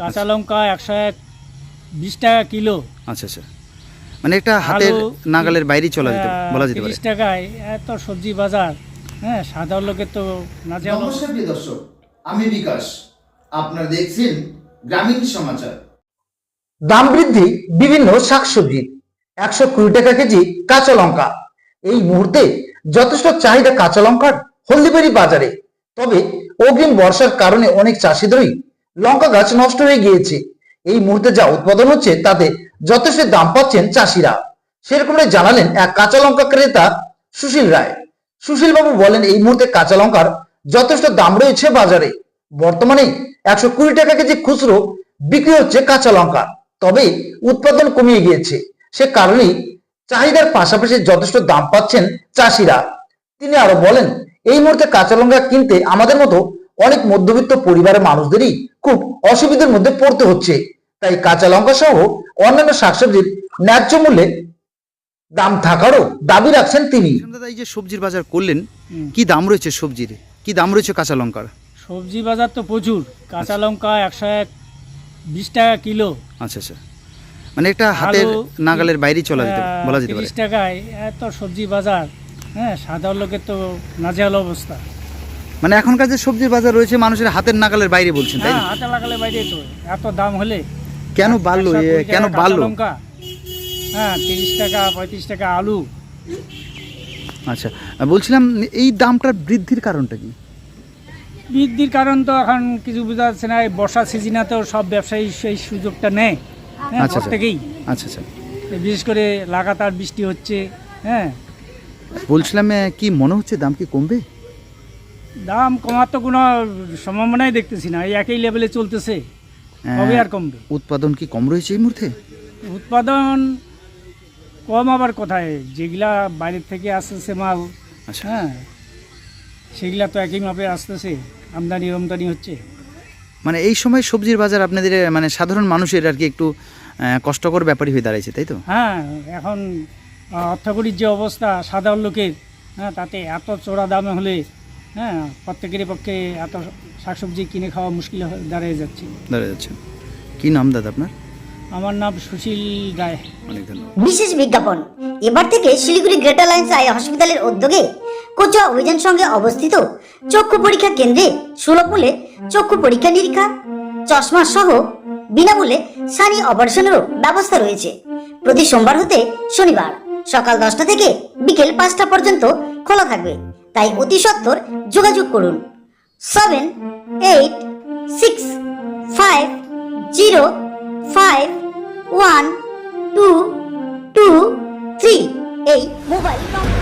কাঁচা লঙ্কা একশো এক বিশ টাকা কিলো। আচ্ছা আচ্ছা। মানে একটা হাতের নাগালের বাইরে চলা যেতে বলা যেতে পারে। তিরিশ টাকায় এত সবজি বাজার। হ্যাঁ সাধারণ লোকের তো না নমস্কার প্রিয় দর্শক আমি বিকাশ। আপনারা দেখছেন গ্রামীণ সমাচার। দাম বৃদ্ধি বিভিন্ন শাকসবজির একশো কুড়ি টাকা কেজি কাঁচা লঙ্কা। এই মুহূর্তে যথেষ্ট চাহিদা কাঁচা লঙ্কার হলদিবাড়ি বাজারে। তবে অগ্রিম বর্ষার কারণে অনেক চাষিদেরই লঙ্কা গাছ নষ্ট হয়ে গিয়েছে। এই মুহূর্তে যা উৎপাদন হচ্ছে, তাতে যথেষ্ট দাম পাচ্ছেন চাষিরা। সেরকমটাই জানালেন এক কাঁচা লঙ্কা ক্রেতা সুশীল রায়। সুশীল বাবু বলেন, এই মুহূর্তে কাঁচা লঙ্কার যথেষ্ট দাম রয়েছে বাজারে। বর্তমানে একশো কুড়ি টাকা কেজি খুচরো বিক্রি হচ্ছে কাঁচা লঙ্কা। তবে উৎপাদন কমিয়ে গিয়েছে। সে কারণেই চাহিদার পাশাপাশি যথেষ্ট দাম পাচ্ছেন চাষিরা। তিনি আরও বলেন, এই মুহূর্তে কাঁচা লঙ্কা কিনতে আমাদের মতো অনেক মধ্যবিত্ত পরিবারের মানুষদেরই খুব অসুবিধার মধ্যে পড়তে হচ্ছে। তাই কাঁচা লঙ্কা সহ অন্যান্য শাকসবজির ন্যায্য মূল্যে দাম থাকারও দাবি রাখছেন তিনি। দাদা এই যে সবজির বাজার করলেন কি দাম রয়েছে সবজির? কি দাম রয়েছে কাঁচা লঙ্কার? সবজি বাজার তো প্রচুর। কাঁচা লঙ্কা একশো এক বিশ টাকা কিলো। আচ্ছা আচ্ছা। মানে একটা হাতের নাগালের বাইরে চলা যেতে বলা যেতে পারে। তিরিশ টাকায় এত সবজি বাজার। হ্যাঁ সাধারণ লোকের তো নাজেহাল অবস্থা। মানে এখনকার যে সবজির বাজার রয়েছে মানুষের হাতের নাগালের বাইরে বলছেন তাই হ্যাঁ না? হাতে লাগালে বাইরে তো। এত দাম হলে কেন বাড়লো? কেন বাড়লো? লঙ্কা। হ্যাঁ তিরিশ টাকা পঁয়ত্রিশ টাকা আলু। আচ্ছা বলছিলাম এই দামটার বৃদ্ধির কারণটা কি? বৃদ্ধির কারণ তো এখন কিছু বোঝা যাচ্ছে না এই বর্ষা সিজনে তো সব ব্যবসায়ী সেই সুযোগটা নেয়। হ্যাঁ আচ্ছা, আচ্ছা। প্রত্যেকেই আচ্ছা আচ্ছা। বিশেষ করে লাগাতার বৃষ্টি হচ্ছে হ্যাঁ। বলছিলাম কি মনে হচ্ছে দাম কি কমবে? দাম কমার তো কোনো সম্ভাবনাই দেখতেছি না এই একই লেভেলে চলতেছে কবে আর কমবে? উৎপাদন কি কম রয়েছে এই মুহূর্তে? উৎপাদন কম আবার কোথায় যেগুলা বাইরের থেকে আসতেছে মাল আচ্ছা। হ্যাঁ সেগুলা তো একই মাপে আসতেছে আমদানি রমদানি হচ্ছে। মানে এই সময় সবজির বাজার আপনাদের মানে সাধারণ মানুষের আর কি একটু কষ্টকর ব্যাপারই হয়ে দাঁড়াইছে তাই তো? হ্যাঁ এখন অর্থকরীর যে অবস্থা সাধারণ লোকের হ্যাঁ তাতে এত চড়া দামে হলে হ্যাঁ প্রত্যেকের পক্ষে এত শাকসবজি কিনে খাওয়া মুশকিল দাঁড়িয়ে যাচ্ছে। দাঁড়িয়ে যাচ্ছে। কি নাম দাদা আপনার? আমার নাম সুশীল রায়। অনেক ধন্যবাদ। বিশেষ বিজ্ঞাপন। এবার থেকে শিলিগুড়ি গ্রেটার লাইন্স আই হসপিটালের উদ্যোগে কোচা অভিযান সঙ্গে অবস্থিত চক্ষু পরীক্ষা কেন্দ্রে সুলভ মূল্যে চক্ষু পরীক্ষা নিরীক্ষা চশমা সহ বিনামূল্যে সানি অপারেশনেরও ব্যবস্থা রয়েছে। প্রতি সোমবার হতে শনিবার। সকাল দশটা থেকে বিকেল পাঁচটা পর্যন্ত খোলা থাকবে। তাই অতি সত্বর যোগাযোগ করুন। Seven eight six five zero five one two two three এই মোবাইল নম্বর